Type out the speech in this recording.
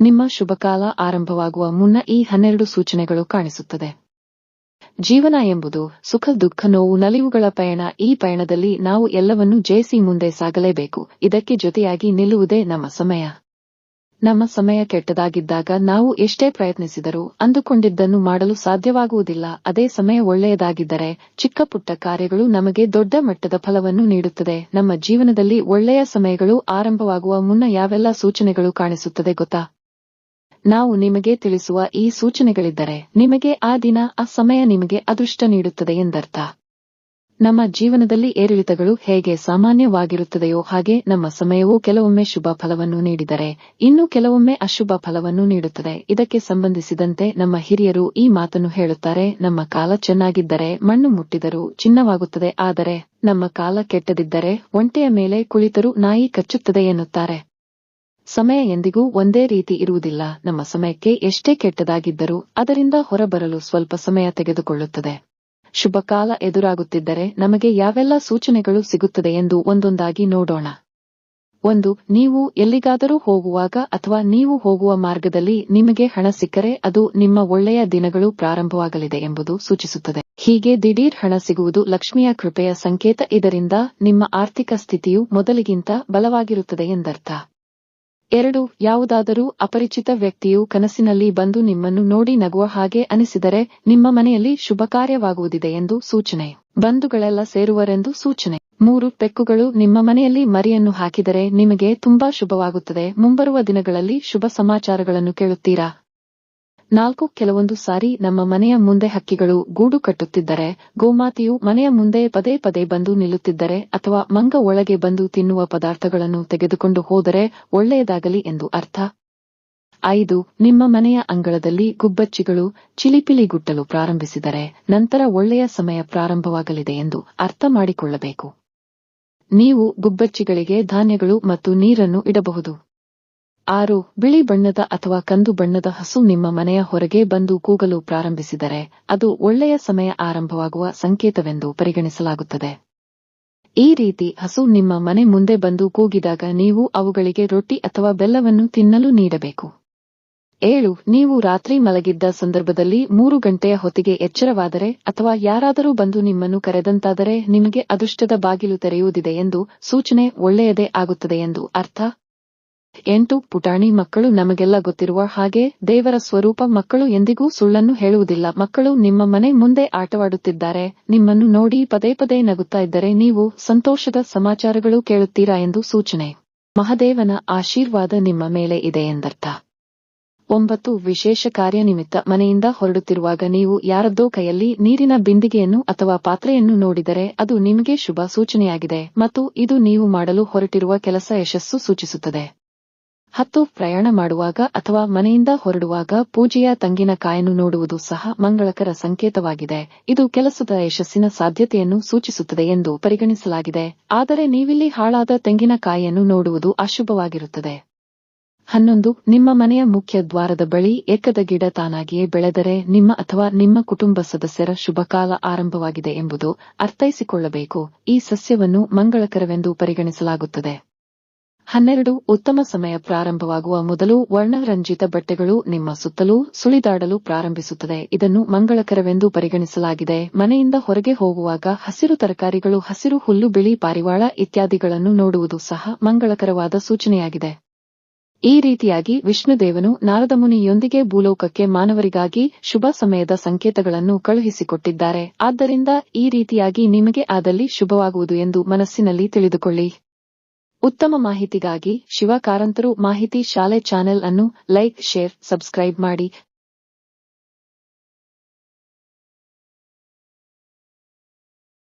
ನಿಮ್ಮ ಶುಭಕಾಲ ಆರಂಭವಾಗುವ ಮುನ್ನ ಈ ಹನ್ನೆರಡು ಸೂಚನೆಗಳು ಕಾಣಿಸುತ್ತದೆ. ಜೀವನ ಎಂಬುದು ಸುಖ, ದುಃಖ, ನೋವು, ನಲಿವುಗಳ ಪಯಣ. ಈ ಪಯಣದಲ್ಲಿ ನಾವು ಎಲ್ಲವನ್ನೂ ಜಯಿಸಿ ಮುಂದೆ ಸಾಗಲೇಬೇಕು. ಇದಕ್ಕೆ ಜೊತೆಯಾಗಿ ನಿಲ್ಲುವುದೇ ನಮ್ಮ ಸಮಯ. ನಮ್ಮ ಸಮಯ ಕೆಟ್ಟದಾಗಿದ್ದಾಗ ನಾವು ಎಷ್ಟೇ ಪ್ರಯತ್ನಿಸಿದರೂ ಅಂದುಕೊಂಡಿದ್ದನ್ನು ಮಾಡಲು ಸಾಧ್ಯವಾಗುವುದಿಲ್ಲ. ಅದೇ ಸಮಯ ಒಳ್ಳೆಯದಾಗಿದ್ದರೆ ಚಿಕ್ಕ ಪುಟ್ಟ ಕಾರ್ಯಗಳು ನಮಗೆ ದೊಡ್ಡ ಮಟ್ಟದ ಫಲವನ್ನು ನೀಡುತ್ತದೆ. ನಮ್ಮ ಜೀವನದಲ್ಲಿ ಒಳ್ಳೆಯ ಸಮಯಗಳು ಆರಂಭವಾಗುವ ಮುನ್ನ ಯಾವೆಲ್ಲ ಸೂಚನೆಗಳು ಕಾಣಿಸುತ್ತದೆ ಗೊತ್ತಾ? ನಾವು ನಿಮಗೆ ತಿಳಿಸುವ ಈ ಸೂಚನೆಗಳಿದ್ದರೆ ನಿಮಗೆ ಆ ದಿನ, ಆ ಸಮಯ ನಿಮಗೆ ಅದೃಷ್ಟ ನೀಡುತ್ತದೆ ಎಂದರ್ಥ. ನಮ್ಮ ಜೀವನದಲ್ಲಿ ಏರಿಳಿತಗಳು ಹೇಗೆ ಸಾಮಾನ್ಯವಾಗಿರುತ್ತದೆಯೋ ಹಾಗೆ ನಮ್ಮ ಸಮಯವು ಕೆಲವೊಮ್ಮೆ ಶುಭ ಫಲವನ್ನು ನೀಡಿದರೆ, ಇನ್ನು ಕೆಲವೊಮ್ಮೆ ಅಶುಭ ಫಲವನ್ನು ನೀಡುತ್ತದೆ. ಇದಕ್ಕೆ ಸಂಬಂಧಿಸಿದಂತೆ ನಮ್ಮ ಹಿರಿಯರು ಈ ಮಾತನ್ನು ಹೇಳುತ್ತಾರೆ, ನಮ್ಮ ಕಾಲ ಚೆನ್ನಾಗಿದ್ದರೆ ಮಣ್ಣು ಮುಟ್ಟಿದರೂ ಚಿನ್ನವಾಗುತ್ತದೆ, ಆದರೆ ನಮ್ಮ ಕಾಲ ಕೆಟ್ಟದಿದ್ದರೆ ಒಂಟೆಯ ಮೇಲೆ ಕುಳಿತರೂ ನಾಯಿ ಕಚ್ಚುತ್ತದೆ ಎನ್ನುತ್ತಾರೆ. ಸಮಯ ಎಂದಿಗೂ ಒಂದೇ ರೀತಿ ಇರುವುದಿಲ್ಲ. ನಮ್ಮ ಸಮಯಕ್ಕೆ ಎಷ್ಟೇ ಕೆಟ್ಟದಾಗಿದ್ದರೂ ಅದರಿಂದ ಹೊರಬರಲು ಸ್ವಲ್ಪ ಸಮಯ ತೆಗೆದುಕೊಳ್ಳುತ್ತದೆ. ಶುಭಕಾಲ ಎದುರಾಗುತ್ತಿದ್ದರೆ ನಮಗೆ ಯಾವೆಲ್ಲ ಸೂಚನೆಗಳು ಸಿಗುತ್ತದೆ ಎಂದು ಒಂದೊಂದಾಗಿ ನೋಡೋಣ. ಒಂದು, ನೀವು ಎಲ್ಲಿಗಾದರೂ ಹೋಗುವಾಗ ಅಥವಾ ನೀವು ಹೋಗುವ ಮಾರ್ಗದಲ್ಲಿ ನಿಮಗೆ ಹಣ ಸಿಕ್ಕರೆ ಅದು ನಿಮ್ಮ ಒಳ್ಳೆಯ ದಿನಗಳು ಪ್ರಾರಂಭವಾಗಲಿದೆ ಎಂಬುದು ಸೂಚಿಸುತ್ತದೆ. ಹೀಗೆ ದಿಢೀರ್ ಹಣ ಸಿಗುವುದು ಲಕ್ಷ್ಮಿಯ ಕೃಪೆಯ ಸಂಕೇತ ಇದರಿಂದ ನಿಮ್ಮ ಆರ್ಥಿಕ ಸ್ಥಿತಿಯು ಮೊದಲಿಗಿಂತ ಬಲವಾಗಿರುತ್ತದೆ ಎಂದರ್ಥ. ಎರಡು, ಯಾವುದಾದರೂ ಅಪರಿಚಿತ ವ್ಯಕ್ತಿಯು ಕನಸಿನಲ್ಲಿ ಬಂದು ನಿಮ್ಮನ್ನು ನೋಡಿ ನಗುವ ಹಾಗೆ ಅನಿಸಿದರೆ, ನಿಮ್ಮ ಮನೆಯಲ್ಲಿ ಶುಭ ಕಾರ್ಯವಾಗುವುದಿದೆ ಎಂದು ಸೂಚನೆ. ಬಂಧುಗಳೆಲ್ಲ ಸೇರುವರೆಂದು ಸೂಚನೆ. ಮೂರು ಪೆಕ್ಕುಗಳು ನಿಮ್ಮ ಮನೆಯಲ್ಲಿ ಮರಿಯನ್ನು ಹಾಕಿದರೆ ನಿಮಗೆ ತುಂಬಾ ಶುಭವಾಗುತ್ತದೆ. ಮುಂಬರುವ ದಿನಗಳಲ್ಲಿ ಶುಭ ಸಮಾಚಾರಗಳನ್ನು ಕೇಳುತ್ತೀರಾ? ನಾಲ್ಕು ಕೆಲವೊಂದು ಸಾರಿ ನಮ್ಮ ಮನೆಯ ಮುಂದೆ ಹಕ್ಕಿಗಳು ಗೂಡು ಕಟ್ಟುತ್ತಿದ್ದರೆ, ಗೋಮಾತೆಯು ಮನೆಯ ಮುಂದೆ ಪದೇ ಪದೇ ಬಂದು ನಿಲ್ಲುತ್ತಿದ್ದರೆ ಅಥವಾ ಮಂಗ ಒಳಗೆ ಬಂದು ತಿನ್ನುವ ಪದಾರ್ಥಗಳನ್ನು ತೆಗೆದುಕೊಂಡು ಹೋದರೆ ಒಳ್ಳೆಯದಾಗಲಿ ಎಂದು ಅರ್ಥ. ಐದು, ನಿಮ್ಮ ಮನೆಯ ಅಂಗಳದಲ್ಲಿ ಗುಬ್ಬಚ್ಚಿಗಳು ಚಿಲಿಪಿಲಿ ಗುಟ್ಟಲು ಪ್ರಾರಂಭಿಸಿದರೆ ನಂತರ ಒಳ್ಳೆಯ ಸಮಯ ಪ್ರಾರಂಭವಾಗಲಿದೆ ಎಂದು ಅರ್ಥ ಮಾಡಿಕೊಳ್ಳಬೇಕು. ನೀವು ಗುಬ್ಬಚ್ಚಿಗಳಿಗೆ ಧಾನ್ಯಗಳು ಮತ್ತು ನೀರನ್ನು ಇಡಬಹುದು. ಆರು, ಬಿಳಿ ಬಣ್ಣದ ಅಥವಾ ಕಂದು ಬಣ್ಣದ ಹಸು ನಿಮ್ಮ ಮನೆಯ ಹೊರಗೆ ಬಂದು ಕೂಗಲು ಪ್ರಾರಂಭಿಸಿದರೆ, ಅದು ಒಳ್ಳೆಯ ಸಮಯ ಆರಂಭವಾಗುವ ಸಂಕೇತವೆಂದು ಪರಿಗಣಿಸಲಾಗುತ್ತದೆ. ಈ ರೀತಿ ಹಸು ನಿಮ್ಮ ಮನೆ ಮುಂದೆ ಬಂದು ಕೂಗಿದಾಗ ನೀವು ಅವುಗಳಿಗೆ ರೊಟ್ಟಿ ಅಥವಾ ಬೆಲ್ಲವನ್ನು ತಿನ್ನಲು ನೀಡಬೇಕು. ಏಳು, ನೀವು ರಾತ್ರಿ ಮಲಗಿದ್ದ ಸಂದರ್ಭದಲ್ಲಿ ಮೂರು ಗಂಟೆಯ ಹೊತ್ತಿಗೆ ಎಚ್ಚರವಾದರೆ ಅಥವಾ ಯಾರಾದರೂ ಬಂದು ನಿಮ್ಮನ್ನು ಕರೆದಂತಾದರೆ ನಿಮಗೆ ಅದೃಷ್ಟದ ಬಾಗಿಲು ತೆರೆಯುವುದಿದೆ ಎಂದು ಸೂಚನೆ ಒಳ್ಳೆಯದೇ ಆಗುತ್ತದೆ ಎಂದು ಅರ್ಥ. ಎಂಟು, ಪುಟಾಣಿ ಮಕ್ಕಳು ನಮಗೆಲ್ಲ ಗೊತ್ತಿರುವ ಹಾಗೆ ದೇವರ ಸ್ವರೂಪ ಮಕ್ಕಳು ಎಂದಿಗೂ ಸುಳ್ಳನ್ನು ಹೇಳುವುದಿಲ್ಲ. ಮಕ್ಕಳು ನಿಮ್ಮ ಮನೆ ಮುಂದೆ ಆಟವಾಡುತ್ತಿದ್ದಾರೆ. ನಿಮ್ಮನ್ನು ನೋಡಿ ಪದೇ ಪದೇ ನಗುತ್ತಾ ಇದ್ದರೆ ನೀವು ಸಂತೋಷದ ಸಮಾಚಾರಗಳು ಕೇಳುತ್ತೀರಾ ಎಂದು ಸೂಚನೆ. ಮಹದೇವನ ಆಶೀರ್ವಾದ ನಿಮ್ಮ ಮೇಲೆ ಇದೆ ಎಂದರ್ಥ. ಒಂಬತ್ತು, ವಿಶೇಷ ಕಾರ್ಯನಿಮಿತ್ತ ಮನೆಯಿಂದ ಹೊರಡುತ್ತಿರುವಾಗ ನೀವು ಯಾರದ್ದೋ ಕೈಯಲ್ಲಿ ನೀರಿನ ಬಿಂದಿಗೆಯನ್ನು ಅಥವಾ ಪಾತ್ರೆಯನ್ನು ನೋಡಿದರೆ ಅದು ನಿಮಗೆ ಶುಭ ಸೂಚನೆಯಾಗಿದೆ ಮತ್ತು ಇದು ನೀವು ಮಾಡಲು ಹೊರಟಿರುವ ಕೆಲಸ ಯಶಸ್ಸು ಸೂಚಿಸುತ್ತದೆ. ಹತ್ತು ಪ್ರಯಾಣ ಮಾಡುವಾಗ ಅಥವಾ ಮನೆಯಿಂದ ಹೊರಡುವಾಗ ಪೂಜೆಯ ತಂಗಿನಕಾಯನ್ನು ನೋಡುವುದು ಸಹ ಮಂಗಳಕರ ಸಂಕೇತವಾಗಿದೆ. ಇದು ಕೆಲಸದ ಯಶಸ್ಸಿನ ಸಾಧ್ಯತೆಯನ್ನು ಸೂಚಿಸುತ್ತದೆ ಎಂದು ಪರಿಗಣಿಸಲಾಗಿದೆ. ಆದರೆ ನೀವಿಲ್ಲಿ ಹಾಳಾದ ತೆಂಗಿನಕಾಯಿಯನ್ನು ನೋಡುವುದು ಅಶುಭವಾಗಿರುತ್ತದೆ. ಹನ್ನೊಂದು, ನಿಮ್ಮ ಮನೆಯ ಮುಖ್ಯ ದ್ವಾರದ ಬಳಿ ಏಕದ ಗಿಡ ತಾನಾಗಿಯೇ ಬೆಳೆದರೆ ನಿಮ್ಮ ಅಥವಾ ನಿಮ್ಮ ಕುಟುಂಬ ಸದಸ್ಯರ ಶುಭಕಾಲ ಆರಂಭವಾಗಿದೆ ಎಂಬುದು ಅರ್ಥೈಸಿಕೊಳ್ಳಬೇಕು. ಈ ಸಸ್ಯವನ್ನು ಮಂಗಳಕರವೆಂದು ಪರಿಗಣಿಸಲಾಗುತ್ತದೆ. ಹನ್ನೆರಡು ಉತ್ತಮ ಸಮಯ ಪ್ರಾರಂಭವಾಗುವ ಮೊದಲು ವರ್ಣರಂಜಿತ ಬಟ್ಟೆಗಳು ನಿಮ್ಮ ಸುತ್ತಲೂ ಸುಳಿದಾಡಲು ಪ್ರಾರಂಭಿಸುತ್ತದೆ. ಇದನ್ನು ಮಂಗಳಕರವೆಂದು ಪರಿಗಣಿಸಲಾಗಿದೆ. ಮನೆಯಿಂದ ಹೊರಗೆ ಹೋಗುವಾಗ ಹಸಿರು ತರಕಾರಿಗಳು, ಹಸಿರು ಹುಲ್ಲು, ಬಿಳಿ ಪಾರಿವಾಳ ಇತ್ಯಾದಿಗಳನ್ನು ನೋಡುವುದು ಸಹ ಮಂಗಳಕರವಾದ ಸೂಚನೆಯಾಗಿದೆ. ಈ ರೀತಿಯಾಗಿ ವಿಷ್ಣುದೇವನು ನಾರದಮುನಿಯೊಂದಿಗೆ ಭೂಲೋಕಕ್ಕೆ ಮಾನವರಿಗಾಗಿ ಶುಭ ಸಮಯದ ಸಂಕೇತಗಳನ್ನು ಕಳುಹಿಸಿಕೊಟ್ಟಿದ್ದಾರೆ. ಆದ್ದರಿಂದ ಈ ರೀತಿಯಾಗಿ ನಿಮಗೆ ಆದಲ್ಲಿ ಶುಭವಾಗುವುದು ಎಂದು ಮನಸ್ಸಿನಲ್ಲಿ ತಿಳಿದುಕೊಳ್ಳಿ. ಉತ್ತಮ ಮಾಹಿತಿಗಾಗಿ ಶಿವ ಕಾರಂತರು ಮಾಹಿತಿ ಶಾಲೆ ಚಾನೆಲ್ ಅನ್ನು ಲೈಕ್ ಶೇರ್ ಸಬ್ಸ್ಕ್ರೈಬ್ ಮಾಡಿ.